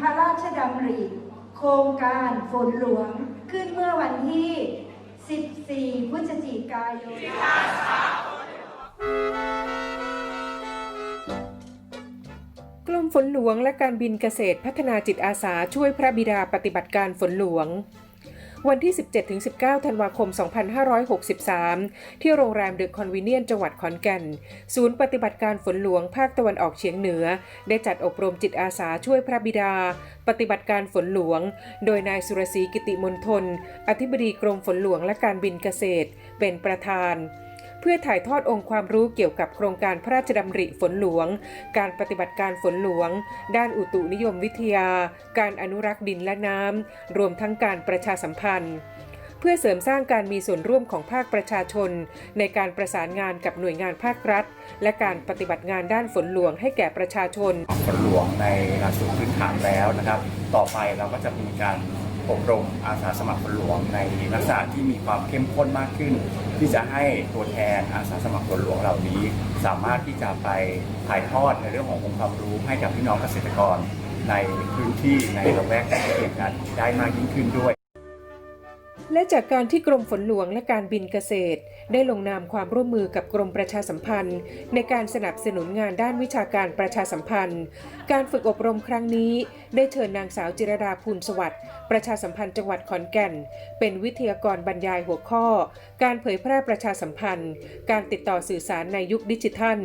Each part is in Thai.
พระราชดำริ โครงการฝนหลวงขึ้นเมื่อวันที่ 14 พฤศจิกายนกรมฝนหลวงและการบินเกษตรพัฒนาจิตอาสาช่วยพระบิดาปฏิบัติการฝนหลวง วันที่ 17-19 ธันวาคม 2563 ที่โรงแรมเดอะคอนวิเนียนจังหวัดขอนแก่น ศูนย์ปฏิบัติการฝนหลวงภาคตะวันออกเฉียงเหนือ ได้จัดอบรมจิตอาสาช่วยพระบิดา ปฏิบัติการฝนหลวง โดยนายสุรศรีกิติมนทน อธิบดีกรมฝนหลวงและการบินเกษตร เป็นประธาน เพื่อถ่ายทอดองค์ความรู้เกี่ยวกับโครงการพระราชดำริฝนหลวง การปฏิบัติการฝนหลวง ด้านอุตุนิยมวิทยา การอนุรักษ์ดินและน้ำ รวมทั้งการประชาสัมพันธ์เพื่อเสริมสร้างการมีส่วนร่วมของภาคประชาชน ในการประสานงานกับหน่วยงานภาครัฐ และการปฏิบัติงานด้านฝนหลวงให้แก่ประชาชนฝนหลวงในหลักสูตรพื้นฐานแล้วนะครับ ต่อไปเราก็จะมีการ อบรมอาสาสมัครฝนหลวงในลักษณะที่มีความเข้มข้นมากขึ้น ที่จะให้ตัวแทนอาสาสมัครฝนหลวงเหล่านี้ สามารถที่จะไปถ่ายทอดในเรื่องขององค์ความรู้ให้กับพี่น้องเกษตรกร ในพื้นที่ในระแวกใกล้เคียงกันได้มากยิ่งขึ้นด้วย และจากการที่กรมฝนหลวงและการบินเกษตร ได้ลงนามความร่วมมือกับกรมประชาสัมพันธ์ ในการสนับสนุนงานด้านวิชาการประชาสัมพันธ์ การฝึกอบรมครั้งนี้ ได้เชิญนางสาวจิรดาภูลสวัสดิ์ประชาสัมพันธ์จังหวัดขอนแก่น เป็นวิทยากรบรรยายหัวข้อ การเผยแพร่ประชาสัมพันธ์ การติดต่อสื่อสารในยุคดิจิทัล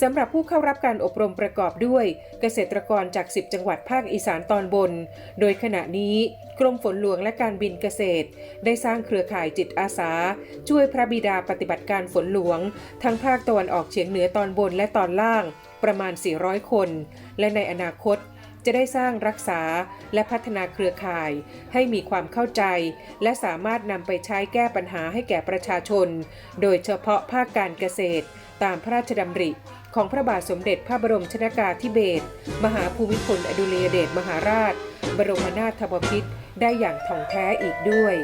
สำหรับผู้เข้ารับการอบรมประกอบด้วยเกษตรกรจาก 10 จังหวัดภาคอีสานตอนบน โดยขณะนี้กรมฝนหลวงและการบินเกษตรได้สร้างเครือข่ายจิตอาสา ช่วยพระบิดาปฏิบัติการฝนหลวง ทั้งภาคตะวันออกเฉียงเหนือตอนบนและตอนล่าง ประมาณ 400 คน และในอนาคตจะได้สร้างรักษาและพัฒนาเครือข่าย ให้มีความเข้าใจ และสามารถนำไปใช้แก้ปัญหาให้แก่ประชาชน โดยเฉพาะภาคการเกษตร ตามพระราชดำริ ของพระบาทสมเด็จพระบรมชนากาธิเบศรมหาภูมิพลอดุลยเดชมหาราช บรมนาถบพิตรได้อย่างท่องแท้อีกด้วย